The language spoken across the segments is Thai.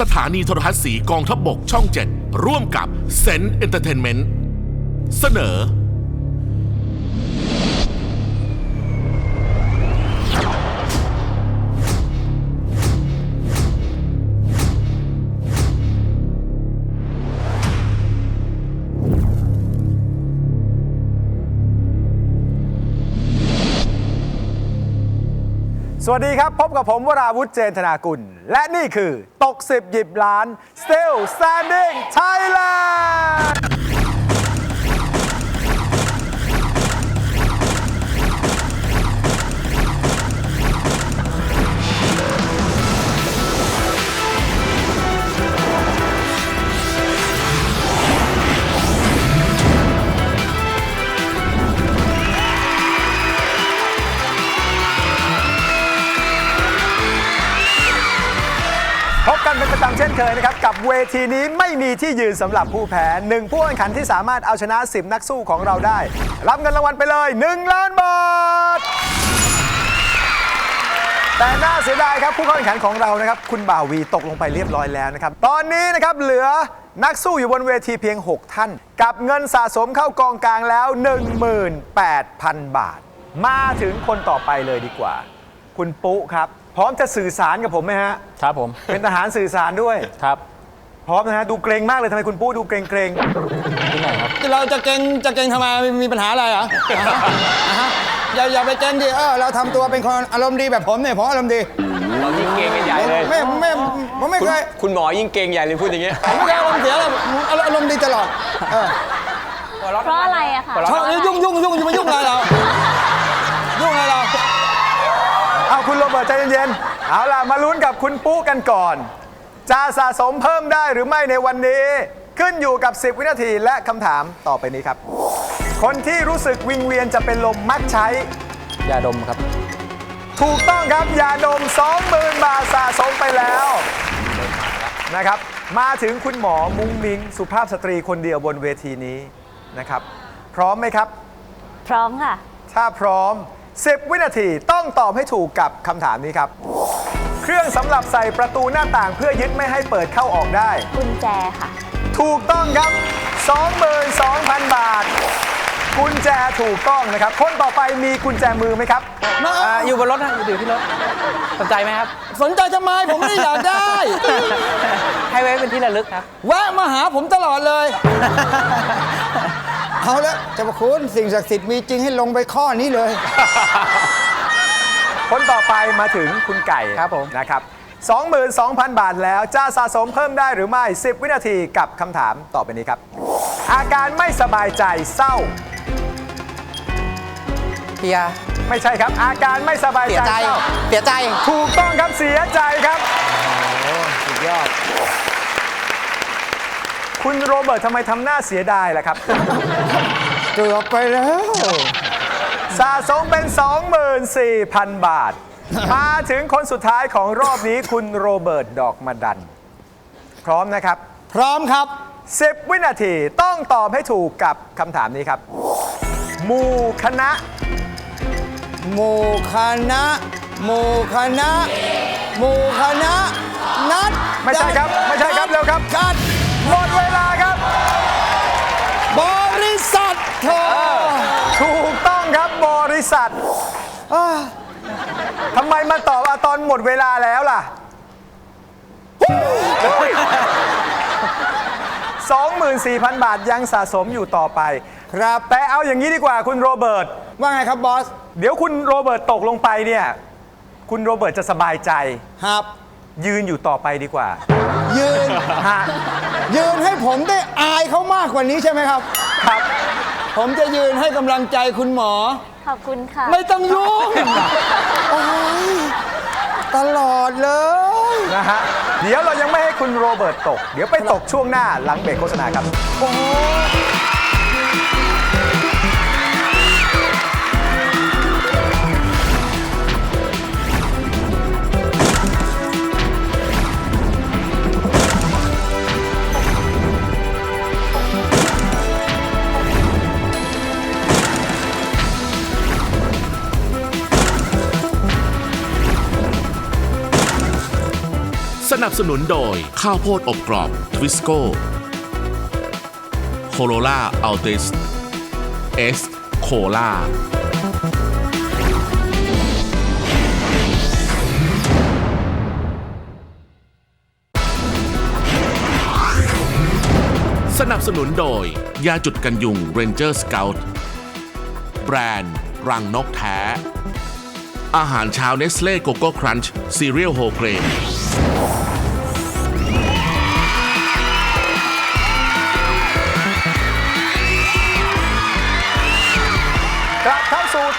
สถานีโทรทัศน์สีกองทัพบบกช่อง 7 ร่วมกับเซนเอนเตอร์เทนเมนต์เสนอ สวัสดีครับ พบกับผมวราวุธเจนธนากุล และนี่คือตก10หยิบล้าน Still Standing Thailand เช่นเคยนะครับ กับเวทีนี้ไม่มีที่ยืนสำหรับผู้แพ้หนึ่งผู้แข่งขันที่สามารถเอาชนะ 10 นักสู้ของเราได้ รับเงินรางวัลไปเลย 1 ล้านบาท แต่น่าเสียดายครับผู้เข้าแข่งขันของเรานะครับ คุณบ่าวีตกลงไปเรียบร้อยแล้วนะครับ ตอนนี้นะครับเหลือนักสู้อยู่บนเวทีเพียง 6 ท่าน กับเงินสะสมเข้ากองกลางแล้ว 18,000 บาท มาถึงคนต่อไปเลยดีกว่า คุณปุ๊ครับ พร้อมจะสื่อสารกับผมไหมฮะ ครับผม เป็นทหารสื่อสารด้วย ครับ พร้อมนะฮะ ดูเกรงมากเลยทำไมคุณปู้ดูเกรงเกรงที่ไหนครับเราจะเก่งจะเก่งทำไมมีมีปัญหาอะไรเหรออ่าฮะอ่าฮะอย่าอย่าไปเก่งดิเออเราทำตัวเป็นคนอารมณ์ดีแบบผมเนี่ยผมอารมณ์ดีเรายิ่งเกรงกันใหญ่เลย ไม่ไม่ผมไม่เคยคุณหมอยิ่งเกรงใหญ่เลยพูดอย่างเงี้ยผมไม่เคยอารมณ์เสียเลยผมอารมณ์ดีตลอดเออเพราะอะไรอะคะ ชอบยุ่งยุ่งยุ่งยุ่งมายุ่งอะไรเรายุ่งอะไรเรา เอาคุณโรเบิร์ตใจเย็นๆ เอาล่ะ มาลุ้นกับคุณปู้กันก่อน จะสะสมเพิ่มได้หรือไม่ในวันนี้ ขึ้นอยู่กับ 10 วินาทีและคำถามต่อไปนี้ครับ คนที่รู้สึกวิงเวียนจะเป็นลมมักใช้ ยาดมครับ ถูกต้องครับยาดม 20,000 บาทสะสมไปแล้วนะครับ มาถึงคุณหมอมุ้งมิง สุภาพสตรีคนเดียวบนเวทีนี้นะครับ พร้อมไหมครับ พร้อมค่ะ ถ้าพร้อม 10 วินาทีต้องตอบให้ถูกกับคำถามนี้ครับ เครื่องสำหรับใส่ประตูหน้าต่างเพื่อยึดไม่ให้เปิดเข้าออกได้ กุญแจค่ะ ถูกต้องครับ 22,000 บาท กุญแจถูกต้องนะครับ คนต่อไปมีกุญแจมือไหมครับมาอ่าอยู่บนรถนะอยู่ที่รถสนใจไหมครับ สนใจทำไมผมไม่ได้อยากได้ ให้ไว้เป็นที่ระลึกครับ แวะมาหาผมตลอดเลย เอาละเจ้าพระคุณสิ่งศักดิ์สิทธิ์มีจริงให้ลงไปข้อนี้เลย คนต่อไปมาถึงคุณไก่ครับผม นะครับ 22,000 บาทแล้วจะสะสมเพิ่มได้หรือไม่ 10 วินาทีกับคำถามต่อไปนี้ครับ อาการไม่สบายใจเศร้าเพียไม่ใช่ครับ อาการไม่สบายเสีใจยใจ เศร้าเสียใจ ถูกต้องครับเสียใจครับ สุดยอด คุณโรเบิร์ตทำไมทำหน้าเสียดายล่ะครับ เกือบไปแล้ว สะสมเป็น 24,000 บาท มาถึงคนสุดท้ายของรอบนี้คุณโรเบิร์ตดอกมาดัน พร้อมนะครับ พร้อมครับ 10 วินาทีต้องตอบให้ถูกกับคำถามนี้ครับหมู่คณะ หมู่คณะ หมู่คณะ หมู่คณะ นัดไม่ใช่ครับไม่ใช่ครับเร็วครับ กัดหมด ถูกต้องครับบริษัทอ่าทำไมมาตอบอะตอนหมดเวลาแล้วล่ะ24,000บาทยังสะสมอยู่ต่อไป ครับ แต่เอาอย่างนี้ดีกว่าคุณโรเบิร์ต ว่าไงครับบอสเดี๋ยวคุณโรเบิร์ตตกลงไปเนี่ย คุณโรเบิร์ตจะสบายใจ ครับ ยืนอยู่ต่อไปดีกว่ายืน ฮะยืนให้ผมได้อายเขามากกว่านี้ใช่ไหมครับ ครับ ผมจะยืนให้กำลังใจคุณหมอ ขอบคุณค่ะ ไม่ต้องยุ่งโอ้ยตลอดเลย นะฮะ เดี๋ยวเรายังไม่ให้คุณโรเบิร์ตตก เดี๋ยวไปตกช่วงหน้าหลังเบรกโฆษณาครับ โอ้ นับสนุนโดย ข้าวโพดอบกรอบทวิสโก้โคโรล่าอัลติสเอสโคล่าสนับสนุนโดย ยาจุดกันยุง Ranger Scout แบรนด์ รังนกแท้ อาหารเช้าเนสเล่โกโก้ครันช์ซีเรียลโฮเกรน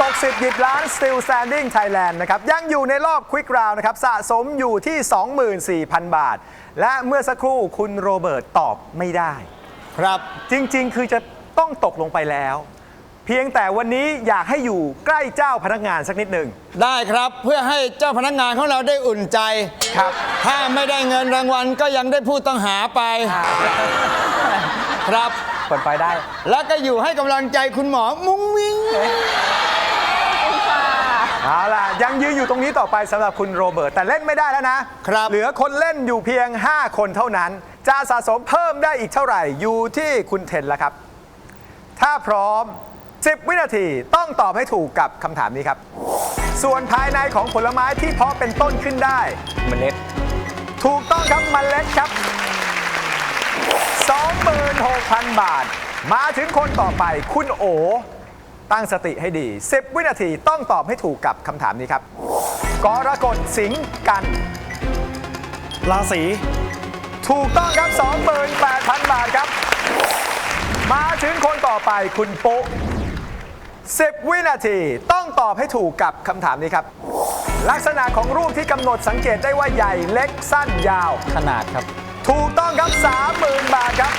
60 หยิบล้าน Still Standing Thailand นะครับยังอยู่ในรอบ Quick Round นะครับสะสมอยู่ที่ 24,000 บาท และเมื่อสักครู่คุณโรเบิร์ตตอบไม่ได้ ครับจริงๆ คือจะต้องตกลงไปแล้ว เพียงแต่วันนี้อยากให้อยู่ใกล้เจ้าพนักงานสักนิดหนึ่งได้ครับเพื่อให้เจ้าพนักงานของเราได้อุ่นใจ ครับ ถ้าไม่ได้เงินรางวัลก็ยังได้พูดต้องหาไป ครับ กดไปได้ แล้วก็อยู่ให้กำลังใจคุณหมอมุ้งมิ้ง เอาล่ะ ยังยืนอยู่ตรงนี้ต่อไปสำหรับคุณโรเบิร์ต แต่เล่นไม่ได้แล้วนะ ครับ เหลือคนเล่นอยู่เพียง 5 คนเท่านั้น จะสะสมเพิ่มได้อีกเท่าไหร่ อยู่ที่คุณเทนแล้วครับ ถ้าพร้อม 10 วินาทีต้องตอบให้ถูกกับคำถามนี้ครับ ส่วนภายในของผลไม้ที่เพาะเป็นต้นขึ้นได้ เมล็ดถูกต้องครับมเมล็ดครับ 26,000 บาท มาถึงคนต่อไปคุณโอ ตั้งสติให้ดี 10 วินาทีต้องตอบให้ถูกกับคำถามนี้ครับ กรกฎสิงห์กัน ราศีถูกต้องครับ 28,000 บาทครับ มาถึงคนต่อไปคุณปุ๊10 วินาทีต้องตอบให้ถูกกับคำถามนี้ครับ ลักษณะของรูปที่กำหนดสังเกตได้ว่าใหญ่เล็กสั้นยาว ขนาดครับ ถูกต้องครับ30,000 บาทครับ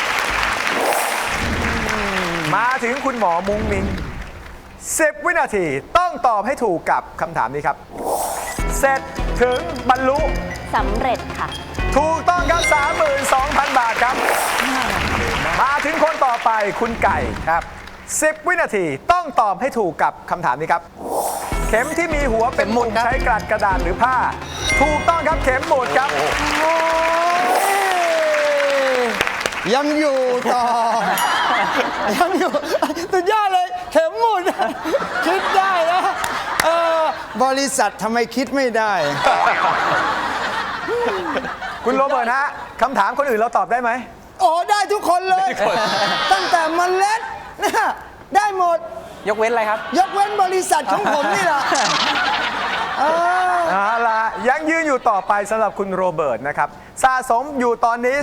มาถึงคุณหมอมุงมิง 10 วินาทีต้องตอบให้ถูกกับคำถามนี้ครับ เสร็จถึงบรรลุ สำเร็จค่ะ ถูกต้องครับ 32,000 บาทครับ มาถึงคนต่อไปคุณไก่ครับ 10 วินาทีต้องตอบให้ถูกกับคำถามนี้ครับ เข็มที่มีหัวเป็นหมุดใช้กลัดกระดาษหรือผ้า ถูกต้องครับเข็มหมุดครับ ยังอยู่ต่อ ยังอยู่สุดยอดเลย เข็มหมุด คิดได้นะเออบริษัททำไมคิดไม่ได้ คุณโรเบิร์ตฮะคำถามคนอื่นเราตอบได้ไหม โอ้ได้ทุกคนเลย ตั้งแต่เมล็ดนะได้หมด ยกเว้นอะไรครับ ยกเว้นบริษัทของผมนี่แหละเออเอาล่ะ ยังยืนอยู่ต่อไปสำหรับคุณโรเบิร์ตนะครับ สะสมอยู่ตอนนี้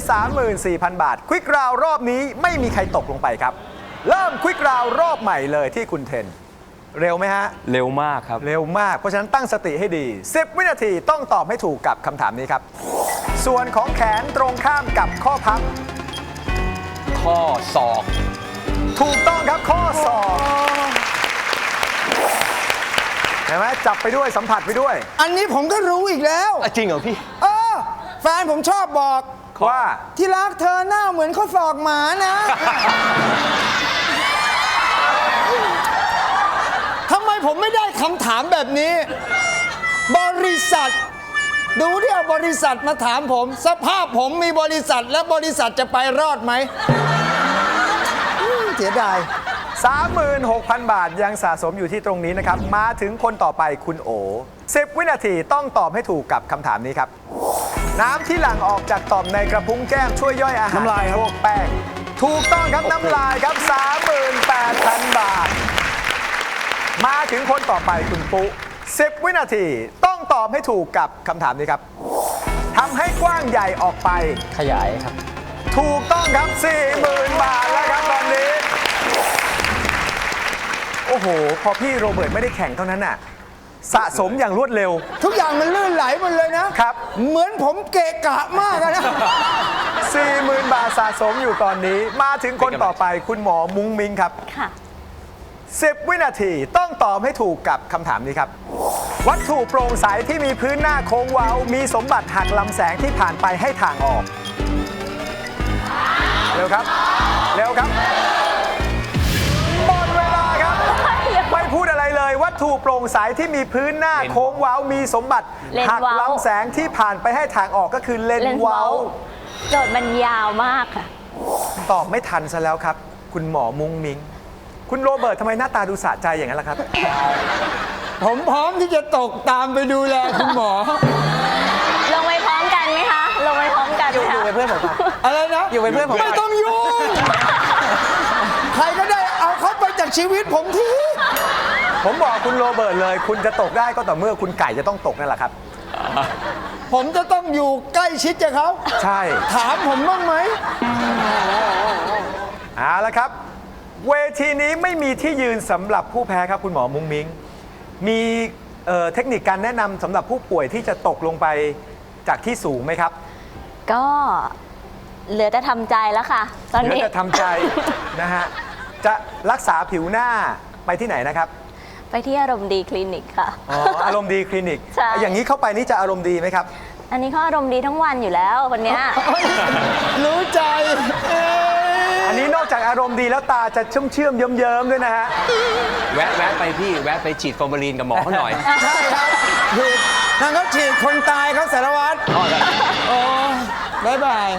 34,000 บาท ควิกราวรอบนี้ไม่มีใครตกลงไปครับ เริ่มควิกราวรอบใหม่เลยที่คุณเทน เร็วไหมฮะ เร็วมากครับ เร็วมาก เพราะฉะนั้นตั้งสติให้ดี 10 วินาทีต้องตอบให้ถูกกับคำถามนี้ครับ ส่วนของแขนตรงข้ามกับข้อพับ ข้อศอก ถูกต้องครับข้อศอก เห็นไหมจับไปด้วยสัมผัสไปด้วย อันนี้ผมก็รู้อีกแล้ว อะจริงเหรอพี่ เออ แฟนผมชอบบอกว่าที่รักเธอหน้าเหมือนข้อศอกหมานะ ทำไมผมไม่ได้คำถามแบบนี้ บริษัท ดูที่เอาบริษัทมาถามผม สภาพผมมีบริษัทและบริษัทจะไปรอดไหมอืมเสียดาย 36,000 บาทยังสะสมอยู่ที่ตรงนี้นะครับ มาถึงคนต่อไปคุณโอ10 วินาทีต้องตอบให้ถูกกับคำถามนี้ครับ น้ำที่หลั่งออกจากต่อมในกระพุ้งแก้มช่วยย่อยอาหารน้ำลายครับ พวกแป้งถูกต้องครับน้ำลายครับ 38,000 บาท มาถึงคนต่อไปคุณปุ๊10 วินาทีต้องตอบให้ถูกกับคำถามนี้ครับทำให้กว้างใหญ่ออกไป ขยายครับ ถูกต้องครับ40,000 บาทแล้วครับตอนนี้ โอ้โห พอพี่โรเบิร์ตไม่ได้แข่งเท่านั้นน่ะ สะสมอย่างรวดเร็ว ทุกอย่างมันลื่นไหลหมดเลยนะ ครับ เหมือนผมเกะกะมากอะนะ 40,000 บาทสะสมอยู่ตอนนี้ มาถึงคนต่อไปคุณหมอมุ้งมิงครับ ค่ะ 10 วินาทีต้องตอบให้ถูกกับคำถามนี้ครับ วัตถุโปร่งใสที่มีพื้นหน้าโค้งเว้า มีสมบัติหักลำแสงที่ผ่านไปให้ทางออก เร็วครับ เร็วครับ หมดเวลาครับไม่พูดอะไรเลยวัตถุโปร่งใสที่มีพื้นหน้าโค้งเว้ามีสมบัติเลนหักเว้า ลำแสงที่ผ่านไปให้ทางออกก็คือเลนเลนส์เว้า เว้าโจทย์มันยาวมากค่ะ ตอบไม่ทันซะแล้วครับ คุณหมอมุงมิง คุณโรเบิร์ตทำไมหน้าตาดูสะใจอย่างนั้นล่ะครับ ผมพร้อมที่จะตกตามไปดูแลคุณหมอ ลงไปพร้อมกันไหมคะ ลงไปพร้อมกันอยู่ไหมอยู่คะเป็นเพื่อนผมครับอะไรนะอยู่เป็นเพื่อนผม ไม่ต้องยุ่ง ใครก็ได้เอาเขาไปจากชีวิตผมที ผมบอกคุณโรเบิร์ตเลย คุณจะตกได้ก็ต่อเมื่อคุณไก่จะต้องตกนั่นแหละครับ ผมจะต้องอยู่ใกล้ชิดกับเขาใช่ ถามผมบ้างไหม เอาละครับ เวทีนี้ไม่มีที่ยืนสำหรับผู้แพ้ครับคุณหมอมุงมิงมีเอ่อเทคนิคการแนะนำสำหรับผู้ป่วยที่จะตกลงไปจากที่สูงไหมครับก็เหลือแต่ทำใจแล้วค่ะ ตอนเดี๋ยวนี้ จะทำใจ นะฮะจะรักษาผิวหน้าไปที่ไหนนะครับ ไปที่อารมณ์ดีคลินิกค่ะ อ๋ออารมณ์ดีคลินิก ใช่ อย่างนี้เข้าไปนี่จะอารมณ์ดีไหมครับ อันนี้เขาอารมณ์ดีทั้งวันอยู่แล้วคนเนี้ย รู้ใจเอ้ยอันนี้นอกจากอารมณ์ดีแล้วตาจะเชื่อมเชื่อมๆเยิ้มเยิ้มๆด้วยนะฮะ แวะแวะไปพี่แวะไปฉีดฟอร์มาลีนกับหมอเขาหน่อย ใช่ครับฉีดนั่นเขาฉีดคนตายเขาสารวัตรอ๋อครับโอ้บายบาย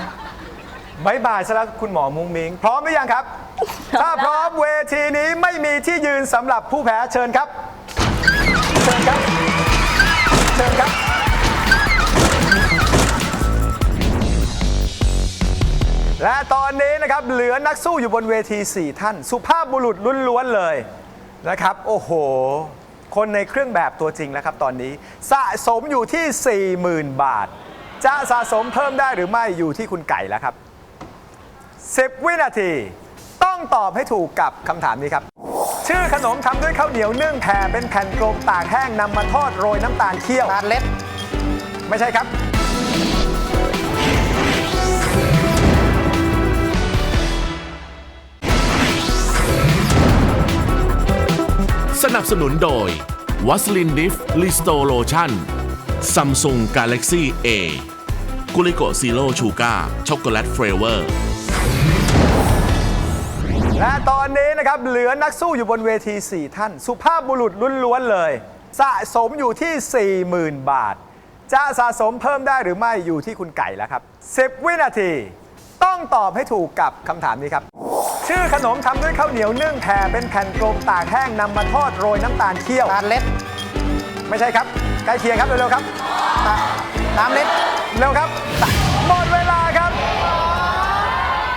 บายบายซะแล้วคุณหมอมุงมิง พร้อมหรือยังครับ ถ้าพร้อมเวทีนี้ไม่มีที่ยืนสำหรับผู้แพ้เชิญครับ เชิญครับ เชิญครับ และตอนนี้นะครับเหลือนักสู้อยู่บนเวที 4 ท่าน สุภาพบุรุษล้วนๆเลยนะครับ โอ้โห คนในเครื่องแบบตัวจริงแล้วครับตอนนี้สะสมอยู่ที่ 40,000 บาท จะสะสมเพิ่มได้หรือไม่อยู่ที่คุณไก่แล้วครับ 10 วินาที ต้องตอบให้ถูกกับคำถามนี้ครับ ชื่อขนมทำด้วยข้าวเหนียวนึ่งแผ่เป็นแผ่นกลมตากแห้งนำมาทอดโรยน้ำตาลเคี่ยว ตาเล็ดไม่ใช่ครับ สนับสนุนโดยวัสลินดิฟลิสโตโลชั่นซัมซุงกาเล็กซี่เอกุลิโกซีโรชูการ์ช็อกโกแลตเฟรเวอร์ และตอนนี้นะครับเหลือนักสู้อยู่บนเวที 4 ท่าน สุภาพบุรุษล้วนๆเลย สะสมอยู่ที่ 40,000 บาท จะสะสมเพิ่มได้หรือไม่อยู่ที่คุณไก่แล้วครับ 10 วินาที ต้องตอบให้ถูกกับคำถามนี้ครับ ชื่อขนมทำด้วยข้าวเหนียวนึ่งแผ่เป็นแผ่นกลมตากแห้งนำมาทอดโรยน้ำตาลเคี่ยว ตาเล็ด ไม่ใช่ครับใกล้เคียงครับเร็วๆครับตาน้ำเล็ดเร็วครับหมดเวลาครับ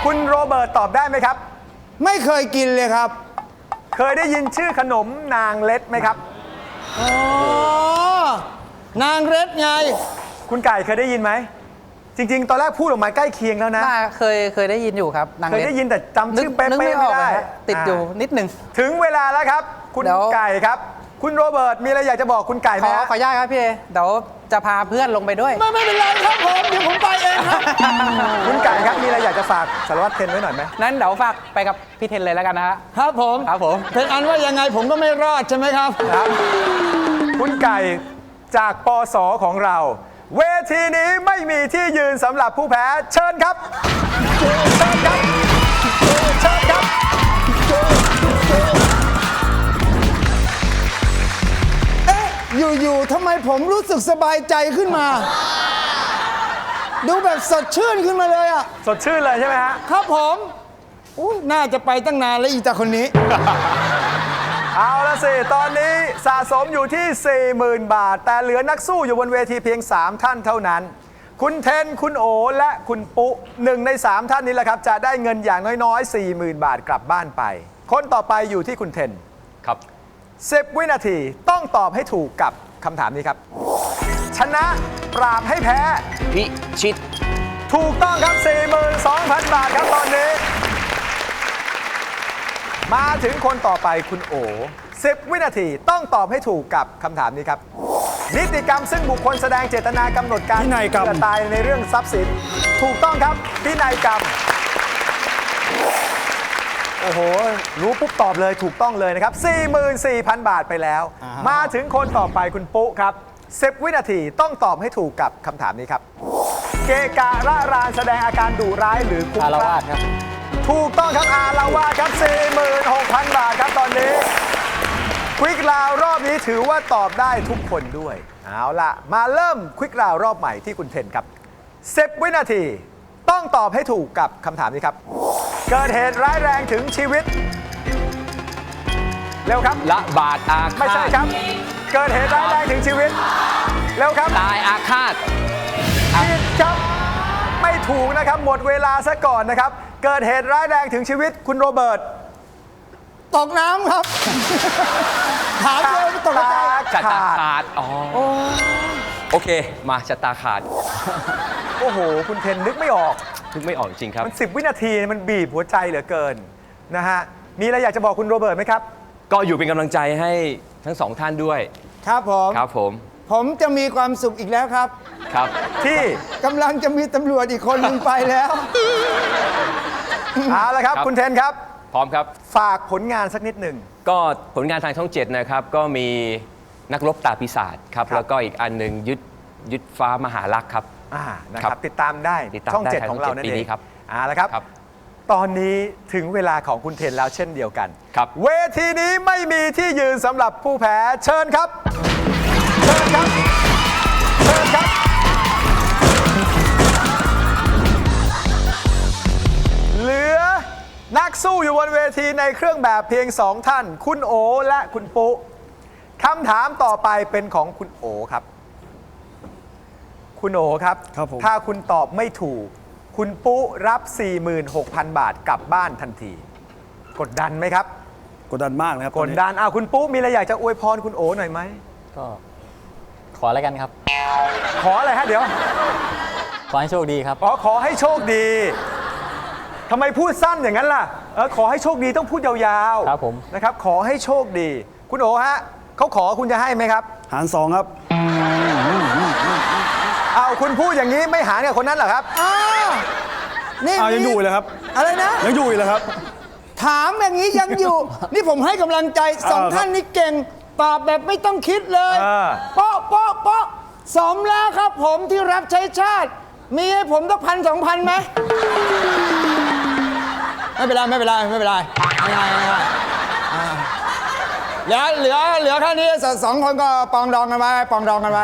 คุณโรเบิร์ตตอบได้ไหมครับ ไม่เคยกินเลยครับ เคยได้ยินชื่อขนมนางเล็ดไหมครับ อ๋อนางเร็ดไงคุณไก่เคยได้ยินไหม จริง ๆ ตอนแรกพูดออกมาใกล้เคียงแล้วนะน่าเคยเคยได้ยินอยู่ครับนางเคยเล็ดได้ยินแต่จำชื่อเป๊ะนึกๆไม่ไม่ออกได้เลยฮะติดอยู่านิดหนึ่ง ถึงเวลาแล้วครับ คุณเดี๋ยว ไก่ครับ คุณโรเบิร์ตมีอะไรอยากจะบอกคุณไก่ไหขมอฮะขออนุญาตครับพี่เอเดี๋ยวจะพาเพื่อนลงไปด้วย ไม่ไม่เป็นไรครับผม เดี๋ยวผมไปเองครับ คุณไก่ครับมีอะไรอยากจะฝากสารวัตรเทนไว้หน่อยไหม นั้นเดี๋ยวฝากไปกับพี่เทนเลยแล้วกันนะฮะ ครับผมครับผม เป็นอันว่ายังไงผมก็ไม่รอดใช่ไหมครับ ครับคุณไก่จากปสของเรา เวทีนี้ไม่มีที่ยืนสำหรับผู้แพ้ เชิญครับ เชิญครับ เชิญครับ อ๊ะอยู่ๆทำไมผมรู้สึกสบายใจขึ้นมา ดูแบบสดชื่นขึ้นมาเลยอะ สดชื่นเลยใช่ไหมฮะครับผมอุ๊ยน่าจะไปตั้งนานแล้วอีตาคนนี้ เอาละสิ ตอนนี้สะสมอยู่ที่ 40,000 บาท แต่เหลือนักสู้อยู่บนเวทีเพียง 3 ท่านเท่านั้น คุณเทน คุณโอ และคุณปุหนึ่งใน 3 ท่านนี้แหละครับ จะได้เงินอย่างน้อยๆ 40,000 บาทกลับบ้านไป คนต่อไปอยู่ที่คุณเทนครับ 10 วินาทีต้องตอบให้ถูกกับคำถามนี้ครับ ชนะปราบให้แพ้ พิชิต ถูกต้องครับ 42,000 บาทครับตอนนี้ มาถึงคนต่อไปคุณโอ10 วินาทีต้องตอบให้ถูกกับคำถามนี้ครับ นิติกรรมซึ่งบุคคลแสดงเจตนากำหนดการพินัยกรรม เพื่อตายในเรื่องทรัพย์สิน ถูกต้องครับพินัยกรรม โอ้โห รู้ปุ๊บตอบเลยถูกต้องเลยนะครับ 44,000 บาทไปแล้วมาถึงคนต่อไปคุณปุ๊ครับ10วินาทีต้องตอบให้ถูกกับคำถามนี้ครับ เกะกะระรานแสดงอาการดุร้ายหรือคุ้มอารคลั่วางสครับ ถูกต้องครับอาละวาดครับ 46,000 บาทครับตอนนี้ ควิกราวรอบนี้ถือว่าตอบได้ทุกคนด้วย เอาล่ะ มาเริ่มควิกราวรอบใหม่ที่คุณเทนครับ 10 วินาที ต้องตอบให้ถูกกับคำถามนี้ครับ เกิดเหตุร้ายแรงถึงชีวิต เร็วครับ ละบาทอาฆาตไม่ใช่ครับ เกิดเหตุร้ายแรงถึงชีวิต เร็วครับตายอาฆาตผิดครับ ไม่ถูกนะครับ หมดเวลาซะก่อนนะครับ เกิดเหตุร้ายแรงถึงชีวิตคุณโรเบิร์ตตกน้ำครับ ถามเลยตกใจ ชะตาขาด อ๋อ โอเค มาชะตาขาด โอ้โห คุณเทนนึกไม่ออก นึกไม่ออกจริงครับ มัน 10 วินาทีมันบีบหัวใจเหลือเกินนะฮะมีอะไรอยากจะบอกคุณโรเบิร์ตไหมครับ ก็อยู่เป็นกำลังใจให้ทั้งสองท่านด้วย ครับผม ครับผม ผมจะมีความสุขอีกแล้วครับครับ ที่กำลังจะมีตำรวจอีกคนหนึ่งไปแล้ว เอาละครับ ครับ คุณเทนครับ พร้อมครับ ฝากผลงานสักนิดหนึ่ง ก็ผลงานทางช่องเจ็ดนะครับ ก็มีนักรบตาปีศาจครับ ครับ แล้วก็อีกอันหนึ่งยึดยึดฟ้ามหาลักษณ์ครับ อ่านะคครัรับบติดตามได้ติดตามช่องได้เจ็ดทางของเรานั่นปีเอนี้งครับเอาละครับ ครับ ตอนนี้ถึงเวลาของคุณเทนแล้วเช่นเดียวกัน ครับ เวทีนี้ไม่มีที่ยืนสำหรับผู้แพ้เชิญครับ เชิญครับ เชิญครับ เหลือนักสู้อยู่บนเวทีในเครื่องแบบเพียงสองท่าน คุณโอและคุณปุคำถามต่อไปเป็นของคุณโอครับ คุณโอครับ ครับผม ถ้าคุณตอบไม่ถูก คุณปุรับ 46,000 บาทกลับบ้านทันที กดดันไหมครับ กดดันมากนะครับกตอดนนี้ดันอ้าวคุณปุ๊มีอะไรอยากจะอวยพรคุณโอหน่อยไหม ก็ขอแล้วกันครับ ขออะไรฮะเดี๋ยว ขอให้โชคดีครับ อ๋อขอให้โชคดีทำไมพูดสั้นอย่างนั้นล่ะเออขอให้โชคดีต้องพูดยาวๆครับผม นะครับ ขอให้โชคดี คุณโอฮะเขาขอคุณจะให้ไหมครับ หารสองครับ เอาวคุณพูดอย่างนี้ไม่หารกับคนนั้นเหรอครับ อ้าวนี่อ้าวยังอยู่อีกเลยครับ อะไรนะ ยังอยู่อีกเลยครับ ถามอย่างนี้ยังอยู่ นี่ผมให้กำลังใจสองเออครับท่านนี่เก่ง ตอบแบบไม่ต้องคิดเลยเออเปาะเปาะเปาะสมแล้วครับผมที่รับใช้ชาติ มีให้ผมสักพันสองพันไหมไม่เป็นไรไม่เป็นไรไม่เป็นไรไม่เป็นไรไม่เป็นไรอ่าเหลือเหลือเหลือแค่นี้สสองคนก็ปองดองกันไว้ปองดองกันไว้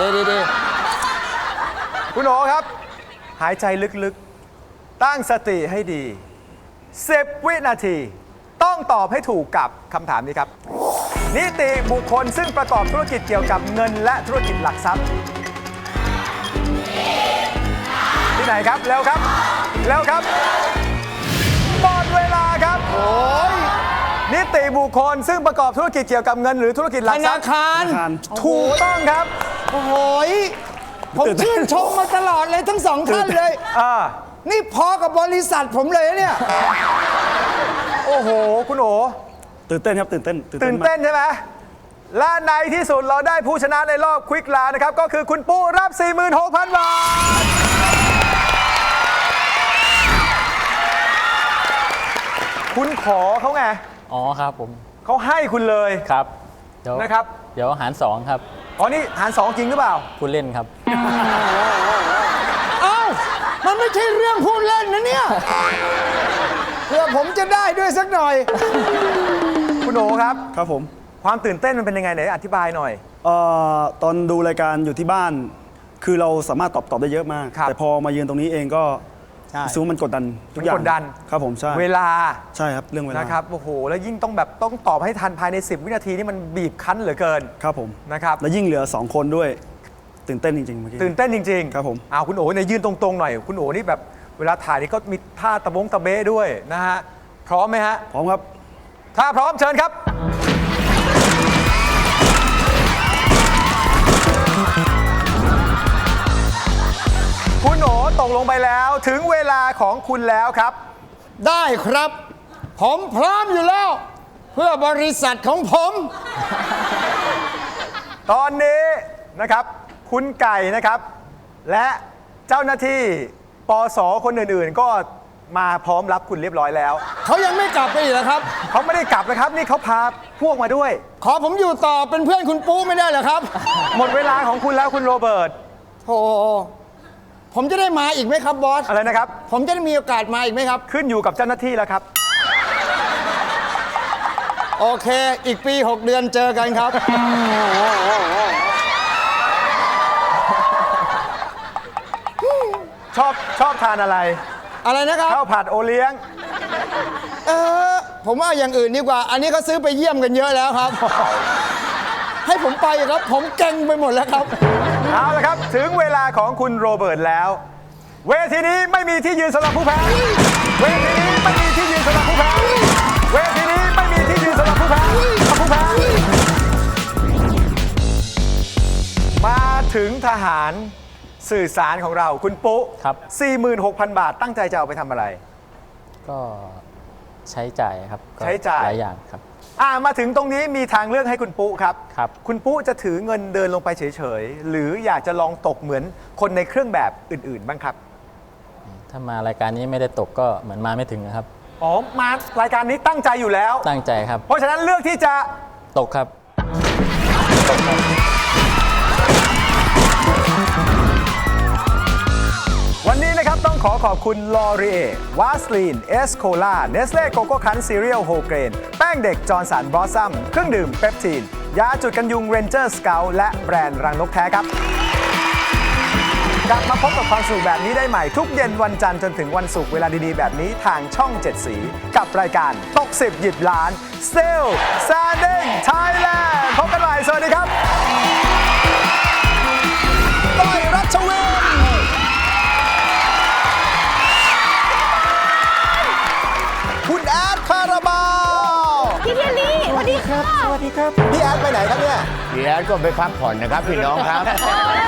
ดีดีดีคุณโอครับ หายใจลึกๆ ตั้งสติให้ดี 10 วินาที ต้องตอบให้ถูกกับคำถามนี้ครับ นิติบุคคลซึ่งประกอบธุรกิจเกี่ยวกับเงินและธุรกิจหลักทรัพย์ ที่ไหนครับเร็วครับเร็วครับหมดเวลาครับโอ้ยนิติบุคคลซึ่งประกอบธุรกิจเกี่ยวกับเงินหรือธุรกิจหลัธกทรันาพย์คารธนาคาร ถูกต้องครับ โอ้โหยผมชื่นชมมาตลอดเลยทั้งสองท่านเลย อ่านี่พอกับบริษัทผมเลยนะเนี่ย โอ้โห คุณโอตื่นเต้นครับตื่นเต้นตื่นมากเต้นใช่ไหมและในที่สุดเราได้ผู้ชนะในรอบควิกลานะครับ ก็คือคุณปูรับ 46,000 บาท คุณขอเขาไง อ๋อครับผม เขาให้คุณเลยครับ เดี๋ยวนะครับ เดี๋ยวหารสองครับ อ๋อนี่หารสองจริงหรือเปล่าพูดเล่นครับ เอ้า มันไม่ใช่เรื่องพูดเล่นนะเนี่ยเพื่อผมจะได้ด้วยสักหน่อย คุณโอครับ ครับผมความตื่นเต้นมันเป็นยังไงไหนอธิบายหน่อย เอ่อตอนดูรายการอยู่ที่บ้าน คือเราสามารถตอบตอบได้เยอะมาก ครับ แต่พอมายืนตรงนี้เองก็ ใช่รู้สึกว่ามันกดดันทุกอย่างมันกดดัน ครับผมใช่เวลาใช่ครับเรื่องเวลานะครับโอ้โหแล้วยิ่งต้องแบบต้องตอบให้ทันภายใน 10 วินาทีนี่มันบีบคั้นเหลือเกินครับผมนะครับแล้วยิ่งเหลือ 2 คนด้วยตื่นเต้นจริงๆเมื่อกี้ตื่นเต้นจริงๆครับผมเอาคุณโอ๋เนี่ยยืนตรงๆหน่อย คุณโอ๋นี่แบบเวลาถ่ายนี่ก็มีท่าตะบงตะเบ้ด้วยนะฮะพร้อมไหมฮะพร้อมครับ ถ้าพร้อมเชิญครับคุณโอ๋ต กลงไปแล้ว ถึงเวลาของคุณแล้วครับ ได้ครับ ผมพร้อมอยู่แล้ว เพื่อบริษัทของผม ตอนนี้นะครับ คุณไก่นะครับ และเจ้าหน้าที่ปสคนอื่นๆ ก็มาพร้อมรับคุณเรียบร้อยแล้ว เขายังไม่กลับไปอีกเหรอครับ เขาไม่ได้กลับนะครับ นี่เขาพาพวกมาด้วย ขอผมอยู่ต่อเป็นเพื่อนคุณปูไม่ได้เหรอครับ หมดเวลาของคุณแล้วคุณโรเบิร์ตโธ่ ผผมจะได้มาอีกไหมครับบอส อะไรนะครับ ผมจะได้มีโอกาสมาอีกไหมครับ ขึ้นอยู่กับเจ้าหน้าที่แล้วครับ โอเค อีกปี 6 เดือนเจอกันครับ ชอบชอบทานอะไรอะไรนะครับ ข้าวผัดโอเลี้ยง เออ ผมว่าอย่างอื่นดีกว่า อันนี้เขาซื้อไปเยี่ยมกันเยอะแล้วครับ ให้ผมไปครับ ผมเก่งไปหมดแล้วครับ เอาละครับ ถึงเวลาของคุณโรเบิร์ตแล้ว เวทีนี้ไม่มีที่ยืนสำหรับผู้แพ้ เวทีนี้ไม่มีที่ยืนสำหรับผู้แพ้ เวทีนี้ไม่มีที่ยืนสำหรับผู้แพ้ผู้แพ้มาถึงทหารสื่อสารของเราคุณปุ๊ครับ 46,000 บาทตั้งใจจะเอาไปทำอะไร ก็ใช้จ่ายครับก็ใช้จ่าย หลายอย่างครับ อ่ามาถึงตรงนี้มีทางเลือกให้คุณปุ๊ครับ ครับ คุณปุ๊จะถือเงินเดินลงไปเฉยๆ หรืออยากจะลองตกเหมือนคนในเครื่องแบบอื่นๆ บ้างครับ ถ้ามารายการนี้ไม่ได้ตกก็เหมือนมาไม่ถึงนะครับ อ๋อ มารายการนี้ตั้งใจอยู่แล้ว ตั้งใจครับ เพราะฉะนั้นเลือกที่จะตกครับวัน ขอขอบคุณลอรีเอวาสลีน เอสโคลาเนสเล่โกโก้คันซีเรียลโฮเกรน แป้งเด็กจอร์สันบอสซัม เครื่องดื่มเปปทีน ยาจุดกันยุงเรนเจอร์สเกลและแบรนด์รังนกแท้ครับ กลับมาพบกับความสนุกแบบนี้ได้ใหม่ทุกเย็นวันจันทร์จนถึงวันศุกร์เวลาดีๆ แบบนี้ทางช่อง 7 สี กับรายการตก10หยิบล้าน Still Standing Thailand พบกันใหม่สวัสดีครับ แอดคาราบาวพี่เทียรี่สวัสดีค่ะ สวัสดีครับ พี่แอดไปไหนครับเนี่ย พี่แอดก็ไปพักผ่อนนะครับพี่น้องครับโอ้ย